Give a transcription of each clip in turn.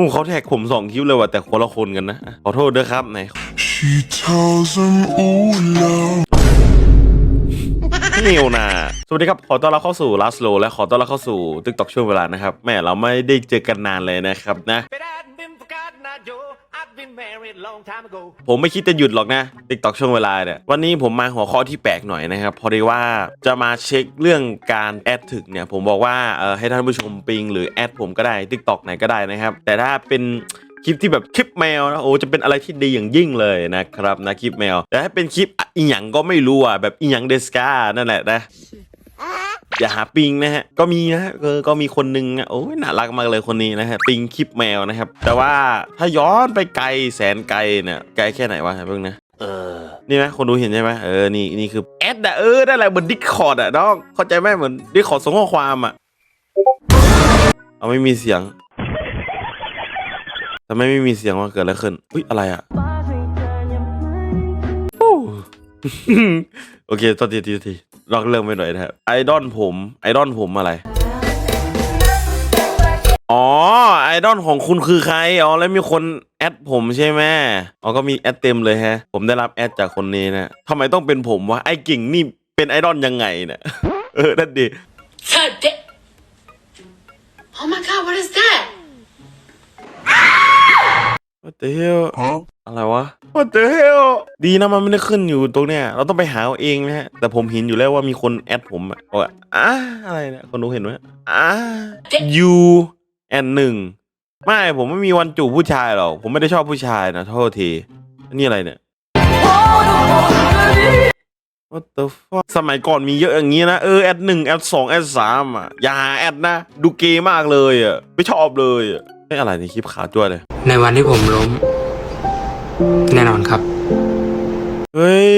อู้เขาแท็กผมสองคลิปเลยว่ะแต่คนละคนกันนะ ขอโทษด้วยครับไหน She tells him, oh love. นิวนาสวัสดีครับ ขอต้อนรับเข้าสู่ลาสโลและขอต้อนรับเข้าสู่ตึกตอกช่วงเวลานะครับ แม่เราไม่ได้เจอกันนานเลยนะครับนะ ผมไม่คิดจะหยุดหรอกนะ TikTok ช่วงเวลาเนี่ยวันนี้ผมมาหัวข้อที่แปลกหน่อยนะครับพอดีว่าจะมาเช็คเรื่องการแอดถึกเนี่ยผมบอกว่าเออให้ท่านผู้ชมปิงหรือแอดผมก็ได้ TikTok ไหนก็ได้นะครับ แต่ถ้าเป็นคลิปที่แบบคลิปแมวนะโอ้จะเป็นอะไรที่ดีอย่างยิ่งเลยนะครับนะคลิปแมว แต่ถ้าเป็นคลิปอีหยังก็ไม่รู้อะแบบอีหยังเดสกานั่นแหละนะ อย่าหาปิงนะฮะ ก็มีนะฮะเออก็มีคนนึงอะโอ้ยน่ารักมากเลยคนนี้นะฮะปิงคลิปแมวนะครับ แต่ว่าถ้าย้อนไปไกลแสนไกลเนี่ยไกลแค่ไหนวะเพิ่งนะเออ นี่ไหมคนดูเห็นใช่ไหมเออ นี่ นี่คือแอดอะเออ นั่นแหละเหมือนดิสคอร์ดอะน้อง เข้าใจไหมเหมือนดิสคอร์ดส่งข้อความอะเอาไม่มีเสียงทำไมไม่มีเสียงวะเกิดอะไรขึ้น อุ้ย อะไรอะโอ้โอเคตอนทีทีที ลอกเรื่องไปหน่อยนะครับไอดอลผม ไอดอลผมอะไร อ๋อ ไอดอลของคุณคือใคร อ๋อ แล้วมีคนแอดผมใช่ไหมอ๋อ ก็มีแอดเต็มเลยฮะ ผมได้รับแอดจากคนนี้นะทำไมต้องเป็นผมวะ ไอกิ่งนี่เป็นไอดอลยังไงเนี่ย เออ นั่นดิ God da- Oh my god, what is that? What the hell Huh? อะไรวะ What the hell ดีนะมันไม่ได้ขึ้นอยู่ตรงเนี้ย เราต้องไปหาเอาเองนะฮะ แต่ผมเห็นอยู่แล้วว่ามีคนแอดผมอะบอกว่าอะอะไรเนี่ยคนดูเห็นไหมอะ U and หนึ่งไม่ผมไม่มีวันจูบผู้ชายหรอก ผมไม่ได้ชอบผู้ชายนะโทษที นี่อะไรเนี่ย What the fuck สมัยก่อนมีเยอะอย่างงี้นะ เออ แอดหนึ่งแอดสองแอดสามอะ อย่าหาแอดนะ ดูเกย์มากเลยอะ ไม่ชอบเลยอะไม่อะไรในคลิปขาวจ้วยเลย ในวันที่ผมล้ม แน่นอนครับ เฮ้ย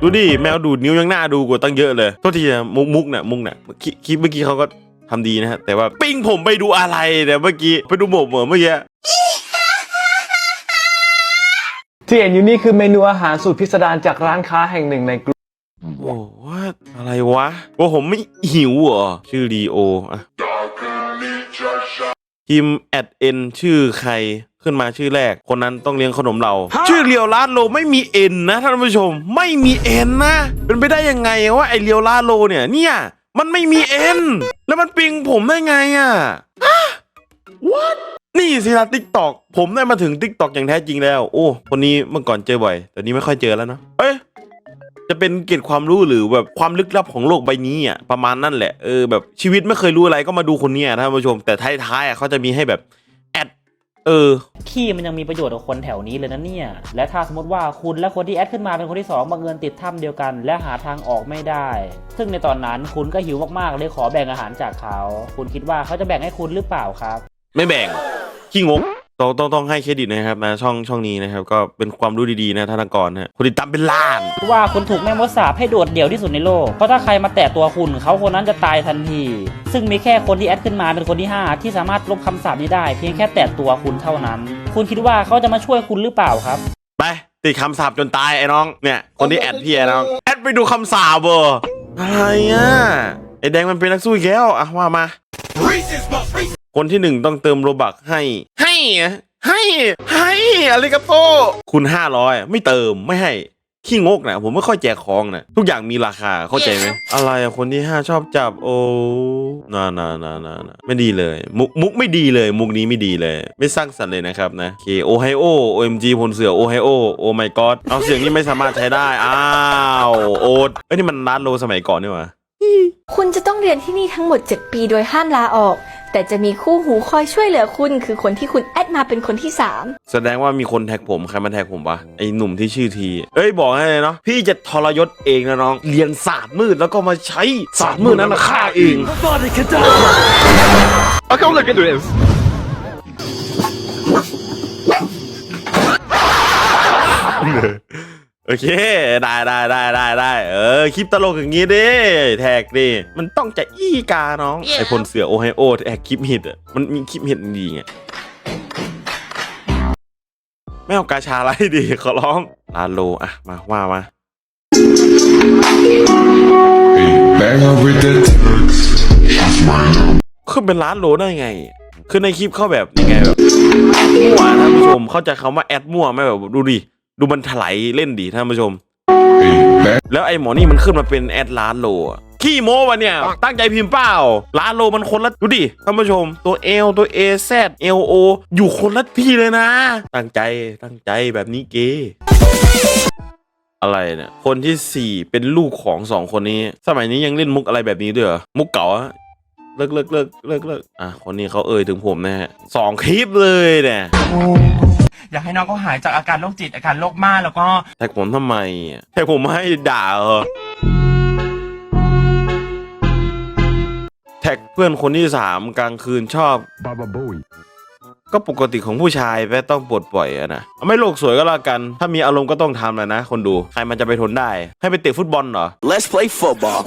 ดูดิ แมวดูดนิ้วยังหน้าดูกว่าตั้งเยอะเลย โทษทีนะมุกมุกเนี่ยมุกเนี่ยคลิคลิปเมื่อกี้เขาก็ทำดีนะฮะ แต่ว่าปิ้งผมไปดูอะไรเนี่ยเมื่อกี้ ไปดูหมกเหมือนเมื่อกี้ ที่เห็นอยู่นี่คือเมนูอาหารสูตรพิสดารจากร้านค้าแห่งหนึ่งในกรุงโอ้ว่าอะไรวะว่าผมไม่หิวเหรอ ชื่อรีโออะพิมแอดเอ็นชื่อใครขึ้นมาชื่อแรก คนนั้นต้องเลี้ยงขนมเรา ชื่อเรียวลาดโลไม่มีเอ็นนะท่านผู้ชม ไม่มีเอ็นนะ เป็นไปได้ยังไงว่าไอเรียวลาดโลเนี่ยเนี่ยมันไม่มีเอ็นแล้วมันปิงผมได้ไงอะฮะ what นี่สินะติ๊กตอกผมได้มาถึงติ๊กตอกอย่างแท้จริงแล้ว โอ้คนนี้เมื่อก่อนเจอบ่อยแต่นี้ไม่ค่อยเจอแล้วเนาะเอ้ยจะเป็นเกร็ดความรู้หรือแบบความลึกลับของโลกใบนี้อะประมาณนั่นแหละเออแบบชีวิตไม่เคยรู้อะไรก็มาดูคนเนี้ยท่านผู้ชมแต่ท้ายๆอะเขาจะมีให้แบบแอดเออขี้มันยังมีประโยชน์กับคนแถวนี้เลยนะเนี่ย และถ้าสมมติว่าคุณและคนที่แอดขึ้นมาเป็นคนที่สองบังเอิญติดถ้ำเดียวกัน และหาทางออกไม่ได้ ซึ่งในตอนนั้นคุณก็หิวมากๆเลยขอแบ่งอาหารจากเขา คุณคิดว่าเขาจะแบ่งให้คุณหรือเปล่าครับ ไม่แบ่ง ขี้งกต้องต้องต้องให้เครดิตนะครับนะช่องช่องนี้นะครับ ก็เป็นความรู้ดีๆนะธนากรนะคนติดตามเป็นล้าน ว่าคุณถูกแม่มดสาปให้โดดเดี่ยวที่สุดในโลก เพราะถ้าใครมาแตะตัวคุณเขาคนนั้นจะตายทันที ซึ่งมีแค่คนที่แอดขึ้นมาเป็นคนที่ 5 ที่สามารถลบคำสาปนี้ได้ เพียงแค่แตะตัวคุณเท่านั้น คุณคิดว่าเขาจะมาช่วยคุณหรือเปล่าครับ ไปติดคำสาปจนตายไอ้น้องเนี่ยคนที่แอดพี่ไอ้น้องแอดไปดูคำสาปเบอร์อะไรอะไอ้แดงมันเป็นนักสู้อีกแล้วอะว่ามา คนที่หนึ่งต้องเติมโรบักให้ ให้อะให้ให้อะไรกับโตคุณห้าร้อยไม่เติมไม่ให้ขี้งกนะผมไม่ค่อยแจกของนะทุกอย่างมีราคาเข้าใจไหมอะไรอะคนที่ห้าชอบจับโอ้นานานานานาไม่ดีเลย มุกมุกไม่ดีเลย มุกนี้ไม่ดีเลย ไม่สร้างสรรค์เลยนะครับนะโอเคโอไฮโอโอเอ็มจีพลเสือโอไฮโอโอไมกอดเอาเสียงนี้ไม่สามารถใช้ได้อ้าวโอ๊ตเอ้ยนี่มันร้านโลสมัยก่อนนี่หว่าคุณจะต้องเรียนที่นี่ทั้งหมด 7 ปีโดยห้ามลาออก แต่จะมีคู่หูคอยช่วยเหลือคุณ คือคนที่คุณแอดมาเป็นคนที่ 3 แสดงว่ามีคนแท็กผมใครมาแท็กผมปะไอหนุ่มที่ชื่อที เอ้ยบอกให้เลยเนาะพี่จะทรยศเองนะน้อง เรียนศาสตร์มืดแล้วก็มาใช้ศาสตร์มืดนั้นมาฆ่าเอง โอเค ได้ได้ได้ได้ได้เออคลิปตลกอย่างงี้ดิแท็กดิมันต้องจะอี้กาน้องไอพลเสือโอไฮโอแท็กคลิปฮิตอะมันมีคลิปฮิตดีไงไม่เอากาชาอะไรดีขอร้องลาโลอะมาว่ามา Bang her with the text. She's mine. ขึ้นเป็นล้านโลได้ไง คือในคลิปเขาแบบยังไงแบบมั่วท่านผู้ชมเข้าใจคำว่าแอดมั่วไหมแบบดูดิ ดูมันถลายเล่นดิท่านผู้ชม แล้วไอ้หมอนี่มันขึ้นมาเป็นแอดล้านโลอะขี้โม้วะเนี่ย ตั้งใจพิมพ์เปล่าล้านโลมันคนละดูดิท่านผู้ชม ตัว L ตัว A Z L O อยู่คนละที่เลยนะ ตั้งใจตั้งใจแบบนี้เกอะไรเนี่ย คนที่สี่เป็นลูกของสองคนนี้ สมัยนี้ยังเล่นมุกอะไรแบบนี้ด้วยเหรอ มุกเก่าอะเลิกเลิกเลิกเลิกเลิกอะ คนนี้เขาเอ่ยถึงผมนะฮะสองคลิปเลยเนี่ย อยากให้น้องเขาหายจากอาการโรคจิตอาการโรคม่านแล้วก็แท็กผมทำไมอะแท็กผมให้ด่าเหรอแท็กเพื่อนคนที่สามกลางคืนชอบก็ปกติของผู้ชายแม่ต้องปลดปล่อยอะนะเอาไม่โลกสวยก็แล้วกัน ถ้ามีอารมณ์ก็ต้องทำแหละนะ คนดู ใครมันจะไปทนได้ ให้ไปเตะฟุตบอลเหรอ Let's play football.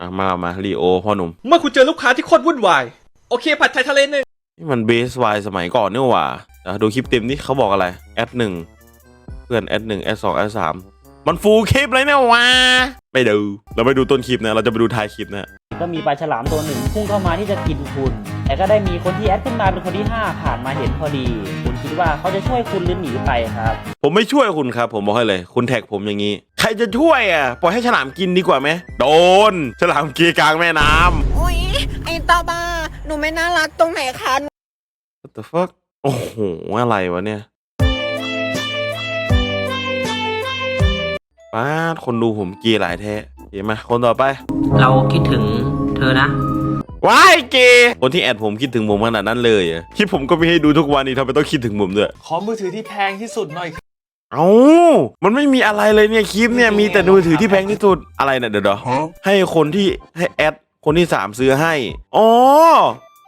อะมามาลีโอพ่อหนุ่ม เมื่อคุณเจอลูกค้าที่โคตรวุ่นวาย โอเคผัดไทยทะเลหนึ่งนี่มันเบสไวสมัยก่อนนี่หว่า อะดูคลิปเต็มนี่เขาบอกอะไรแอดหนึ่งเพื่อนแอดหนึ่งแอดสองแอดสามมันฟูลคลิปเลยเนี่ยวะไปดู เราไปดูต้นคลิปนะ เราจะไปดูท้ายคลิปนะ ก็มีปลาฉลามตัวหนึ่งพุ่งเข้ามาที่จะกินคุณ แต่ก็ได้มีคนที่แอดขึ้นมาเป็นคนที่ 5 ผ่านมาเห็นพอดี คุณคิดว่าเขาจะช่วยคุณหรือหนีไปครับ ผมไม่ช่วยคุณครับ ผมบอกให้เลย คุณแท็กผมอย่างนี้ ใครจะช่วยอะ ปล่อยให้ฉลามกินดีกว่าไหม โดน ฉลามกีกลางแม่น้ำโอ๊ยไอ้ตาบ้า หนูไม่น่ารักตรงไหนคะ What the fuck โอ้โหอะไรวะเนี่ยป้าด คนดูผมกีหลายแท้เห็นไหมคนต่อไป เราคิดถึงเธอนะ ว้ายเกย์คนที่แอดผมคิดถึงผมขนาดนั้นเลยอะคลิปผมก็มีให้ดูทุกวันนี่ทำไมต้องคิดถึงผมด้วย ขอมือถือที่แพงที่สุดหน่อยเอ้า มันไม่มีอะไรเลยเนี่ยคลิปเนี่ยมีแต่มือถือที่แพงที่สุดอะไรเนี่ยเดี๋ยวเดี๋ยว Huh? ให้คนที่ให้แอดคนที่สามซื้อให้ อ๋อ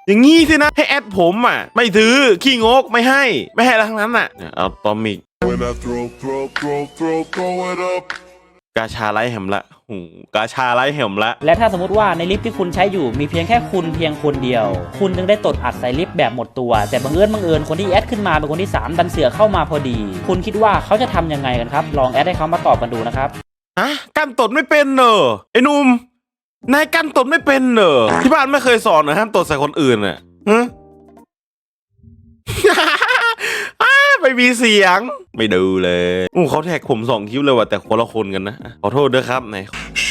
อย่างงี้สินะให้แอดผมอะ ไม่ซื้อขี้งกไม่ให้ไม่ให้อะไรทั้งนั้นอะเนี่ยเอาตอมิก When I throw, throw, throw, throw, throw it up. กาชาไร้แหมละหูกาชาไร้แหมละ และถ้าสมมติว่าในลิฟต์ที่คุณใช้อยู่มีเพียงแค่คุณเพียงคนเดียว คุณจึงได้ตดอัดใส่ลิฟต์แบบหมดตัว แต่บังเอิญบังเอิญคนที่แอดขึ้นมาเป็นคนที่ 3 ดันเสือกเข้ามาพอดี คุณคิดว่าเขาจะทำยังไงกันครับ ลองแอดให้เขามาตอบกันดูนะครับ ฮะกันตดไม่เป็นเนอะไอ้หนุ่ม นายกันตดไม่เป็นเนอะที่บ้านไม่เคยสอนนะห้ามตดใส่คนอื่นอะฮะอ้าไม่มีเสียง ไม่ดูเลยอู้เขาแท็กผมสองคลิปเลยว่ะแต่คนละคนกันนะอะขอโทษด้วยครับไหน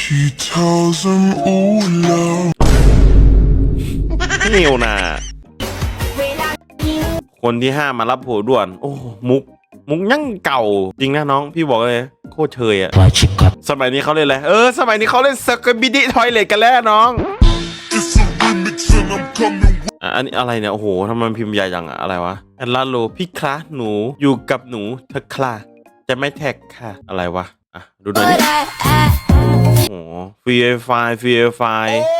She tells him, ooh, love. เนียวนาคนที่ห้ามารับโผด่วน โอ้ มุก มุกยั่งเก่า จริงนะน้อง พี่บอกเลย โคตรเชยอะ สมัยนี้เขาเล่นอะไรเออ สมัยนี้เขาเล่นสกบิดิทอยเลตกันแล้วน้อง It's a remix and I'm coming with อะอันนี้อะไรเนี่ย โอ้โหทำไมมันพิมพ์ใหญ่จังอะอะไรวะแอนลาโลพี่คลาหนูอยู่กับหนูเธอคลาจะไม่แท็กค่ะ อะไรวะ อะ ดูหน่อยดิโอ้โห ฟรีไฟฟรีไฟ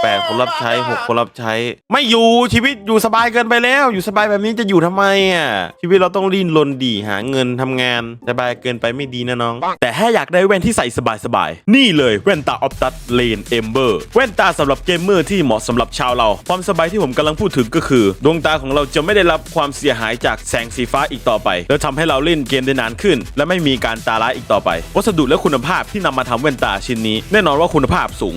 แปดคนรับใช้หกคนรับใช้ ไม่อยู่ชีวิตอยู่สบายเกินไปแล้ว อยู่สบายแบบนี้จะอยู่ทำไมอะชีวิตเราต้องรีนรนดีหาเงินทำงานสบายเกินไปไม่ดีนะน้อง แต่ถ้าอยากได้แว่นที่ใส่สบายๆนี่เลยแว่นตาออ t ตัสเลนเอมเบอร์แว่นตาสำหรับเกมเมอร์ที่เหมาะสำหรับชาวเรา ความสบายที่ผมกำลังพูดถึงก็คือ ดวงตาของเราจะไม่ได้รับความเสียหายจากแสงสีฟ้าอีกต่อไป และทำให้เราเล่นเกมได้นานขึ้น และไม่มีการตาล้าอีกต่อไป วัสดุและคุณภาพที่นำมาทำแว่นตาชิ้นนี้แน่นอนว่าคุณภาพสูง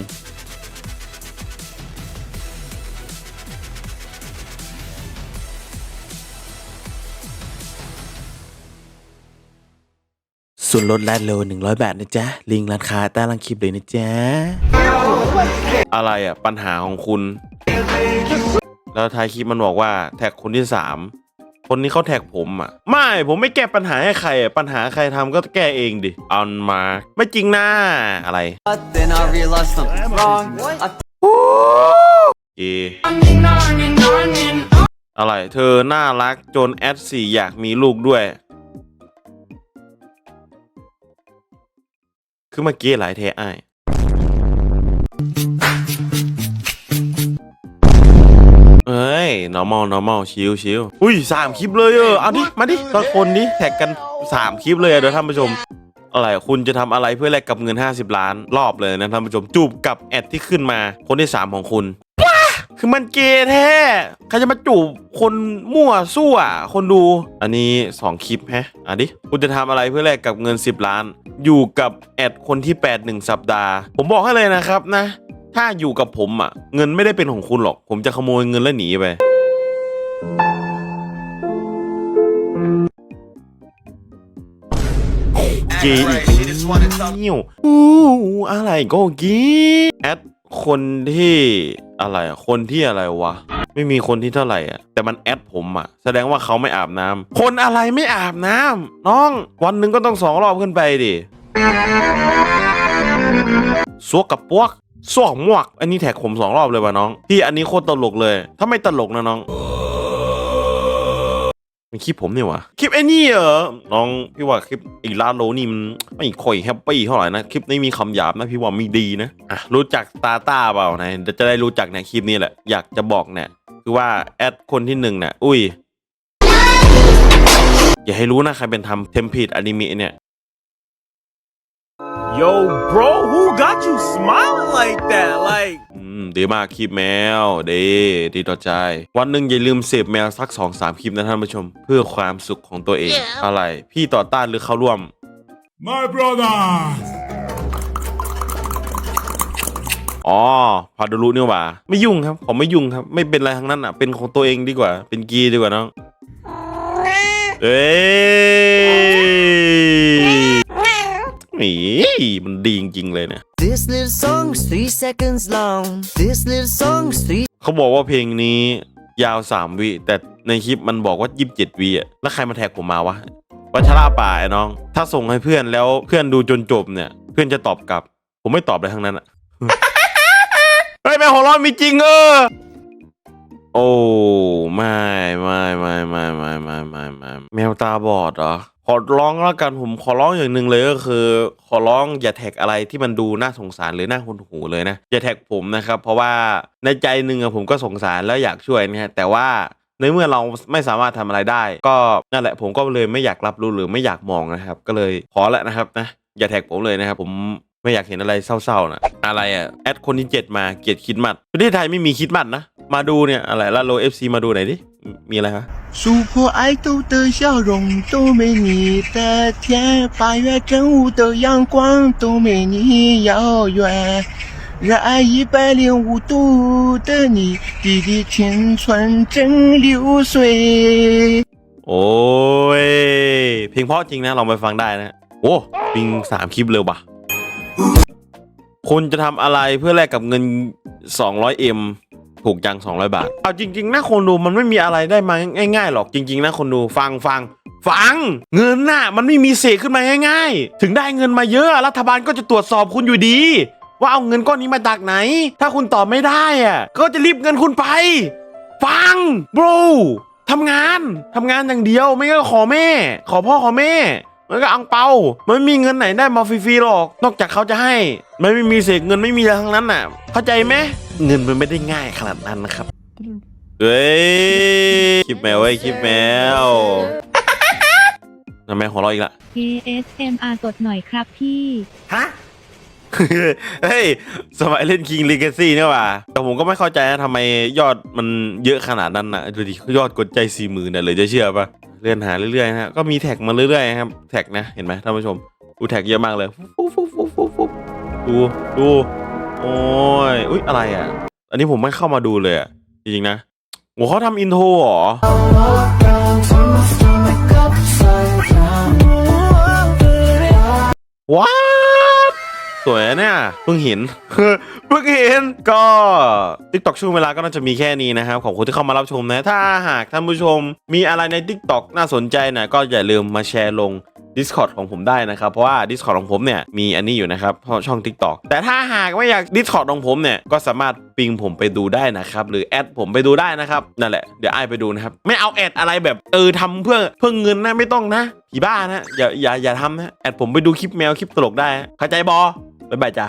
ส่วนลดแลดโลหนึ่งร้อยบาทนะจ๊ะ ลิงก์ร้านค้าใต้ล่างคลิปเลยนะจ๊ะ อะไรอะ ปัญหาของคุณ แล้วท้ายคลิปมันบอกว่าแท็กคนที่สาม คนนี้เขาแท็กผมอะ ไม่ผมไม่แก้ปัญหาให้ใครอะปัญหาใครทำก็แก้เองดิอันมาไม่จริงนะอะไร Then I realized something wrong เออะไร เธอน่ารักจนแอดสี่อยากมีลูกด้วย คือเมื่อกี้หลายเทไอาย เอ้ย normal normal ชิวชิวอุ้ยสามคลิปเลยเออเอาดิมาดิสักคนดิแท็กกันสามคลิปเลยอะเดี๋ยวท่านผู้ชมอะไรคุณจะทำอะไรเพื่อแลกกับเงิน 50 ล้านรอบเลยนะท่านผู้ชมจูบกับแอดที่ขึ้นมาคนที่ 3 ของคุณ คือมันเกย์แท้ใครจะมาจูบคนมั่วซั่วคนดู อันนี้ 2 คลิปแฮะอะดิ คุณจะทำอะไรเพื่อแลกกับเงิน 10 ล้าน อยู่กับแอดคนที่ 8 1 สัปดาห์ ผมบอกให้เลยนะครับนะ ถ้าอยู่กับผมอะ เงินไม่ได้เป็นของคุณหรอก ผมจะขโมยเงินแล้วหนีไป เจอีกอู้อะไรก็กีแอดคนที่อะไรคนที่อะไรวะ ไม่มีคนที่เท่าไหร่อะ แต่มันแอดผมอะ แสดงว่าเขาไม่อาบน้ำ คนอะไรไม่อาบน้ำ น้อง วันหนึ่งก็ต้องสองรอบขึ้นไปดิซัวกับปวก สวกมวก อันนี้แท็กผมสองรอบเลยว่ะน้อง พี่อันนี้โคตรตลกเลย ถ้าไม่ตลกนะน้อง มันคลิปผมเนี่หวะคลิปไอ้นี่เหรอ น้องพี่ว่าคลิปอีลาโลนี่มันไม่ค่อยแฮปปี้เท่าไหร่นะ คลิปนี้มีคำหยาบนะพี่ว่าม่ดีนะ อะรู้จักตาตาเปล่าไหนเดี๋ยจะได้รู้จักเนี่ยคลิปนี้แหละ อยากจะบอกเนี่ยคือว่าแอดคนที่หนึ่งเนี่ยอุ้ยอย่าให้รู้นะใครเป็นทำเทมเพลตอนิเมะเนี่ย Yo bro who got you smiling like that like อืมดีมากคลิปแมวดีดีต่อใจ วันหนึ่งอย่าลืมเสพแมวสักสองสามคลิปนะท่านผู้ชม เพื่อความสุขของตัวเอง อะไร พี่ต่อต้านหรือเข้าร่วม My brother อ๋อพาดรุนี่หว่า ไม่ยุ่งครับผมไม่ยุ่งครับ ไม่เป็นไรทั้งนั้นอะ เป็นของตัวเองดีกว่า เป็นกีดีกว่าน้องเอ้ย หนีมันดีจริงๆเลยเนี่ย This little song is three seconds long This little song is three เขาบอกว่าเพลงนี้ยาว 3 วิ แต่ในคลิปมันบอกว่า 27 วิอะ แล้วใครมาแท็กผมมาวะ วัชราป่าไอ้น้อง ถ้าส่งให้เพื่อนแล้วเพื่อนดูจนจบเนี่ย เพื่อนจะตอบกลับ ผมไม่ตอบเลยทั้งนั้นอะ เฮ้ยแม่หัวเร้อนมีจริงเออ โอ้ไม่ไม่ไม่ไม่ไม่ไม่ไม่ไม่แมวตาบอดเหรอขอร้องแล้วกันผมขอร้องอย่างหนึ่งเลยก็คือ ขอร้องอย่าแท็กอะไรที่มันดูน่าสงสารหรือน่าหดหูเลยนะอย่าแท็กผมนะครับ เพราะว่าในใจหนึ่งอะผมก็สงสารแล้วอยากช่วยนะฮะแต่ว่าในเมื่อเราไม่สามารถทำอะไรได้ ก็นั่นแหละผมก็เลยไม่อยากรับรู้หรือไม่อยากมองนะครับ ก็เลยขอแล้วนะครับนะอย่าแท็กผมเลยนะครับผม ไม่อยากเห็นอะไรเศร้าๆนะอะไรอะแอดคนที่เจ็ดมาเกลียดคิดมัดประเทศไทยไม่มีคิดมัดนะมาดูเนี่ยอะไรละโลเอฟซีมาดูหน่อยดิมีอะไรคะ 树破爱豆的笑容都没你的甜，八月正午的阳光都没你遥远。热爱一百零五度的你，滴滴青春正流水。 โอ้ย เพลงเพราะจริงนะลองไปฟังได้นะ โอ้ปิงสามคลิปเลยว่ะ คุณจะทำอะไรเพื่อแลกกับเงิน 200M ถูกจัง 200 บาท เอาจริง ๆนะคนดูมันไม่มีอะไรได้มาง่ายๆหรอกจริง ๆนะคนดูฟังฟังฟัง เงินน่ะ มันไม่มีเศษขึ้นมาง่ายๆ ถึงได้เงินมาเยอะรัฐบาลก็จะตรวจสอบคุณอยู่ดี ว่าเอาเงินก้อนนี้มาจากไหน ถ้าคุณตอบไม่ได้อะก็จะรีบเงินคุณไป ฟัง bro ทำงานทำงานอย่างเดียวไม่ก็ขอแม่ ขอพ่อขอแม่ มันก็อังเปามันไม่มีเงินไหนได้มาฟรีๆหรอก นอกจากเขาจะให้ มันไม่มีเศษเงินไม่มีอะไรทั้งนั้นน่ะ เข้าใจไหมเงินมันไม่ได้ง่ายขนาดนั้นนะครับ เฮ้ยคลิปแมวเว้ยคลิปแมวทำไมหัวเราะอีกละ ASMR กดหน่อยครับพี่เฮ้ย สมัยเล่น King Legacy เนี่ยว่ะแต่ผมก็ไม่เข้าใจนะทำไมยอดมันเยอะขนาดนั้นนะดูดิ ยอดกดใจสี่หมื่นเนี่ยเลยจะเชื่อปะ เลื่อนหาเรื่อยๆนะฮะก็มีแท็กมาเรื่อยๆครับแท็กนะเห็นไหมท่านผู้ชมดูแท็กเยอะมากเลยฟุ๊บฟุ๊บฟุ๊บฟุ๊บฟุ๊บดูดูโอ้ยอุ้ยอะไรอะ อันนี้ผมไม่เข้ามาดูเลยอะจริงๆนะโหเขาทำอินโทรหรอว้า สวยอะเนี่ยเพิ่งเห็น เพิ่งเห็นก็ TikTok ช่วงเวลาก็น่าจะมีแค่นี้นะครับ ขอบคุณที่เข้ามารับชมนะ ถ้าหากท่านผู้ชมมีอะไรใน TikTok น่าสนใจนะก็อย่าลืมมาแชร์ลง Discord ของผมได้นะครับ เพราะว่า Discord ของผมเนี่ยมีอันนี้อยู่นะครับเพราะช่อง TikTok แต่ถ้าหากไม่อยาก Discord ของผมเนี่ยก็สามารถปิงผมไปดูได้นะครับ หรือแอดผมไปดูได้นะครับ นั่นแหละเดี๋ยวไอายไปดูนะครับ ไม่เอาแอดอะไรแบบเออทำเพื่อเพื่อเงินนะไม่ต้องนะผีบ้านะอย่าอย่าอย่าทำนะแอดผมไปดูคลิปแมวคลิปตลกได้นะเข้าใจบอ บ๊ายบายจ้า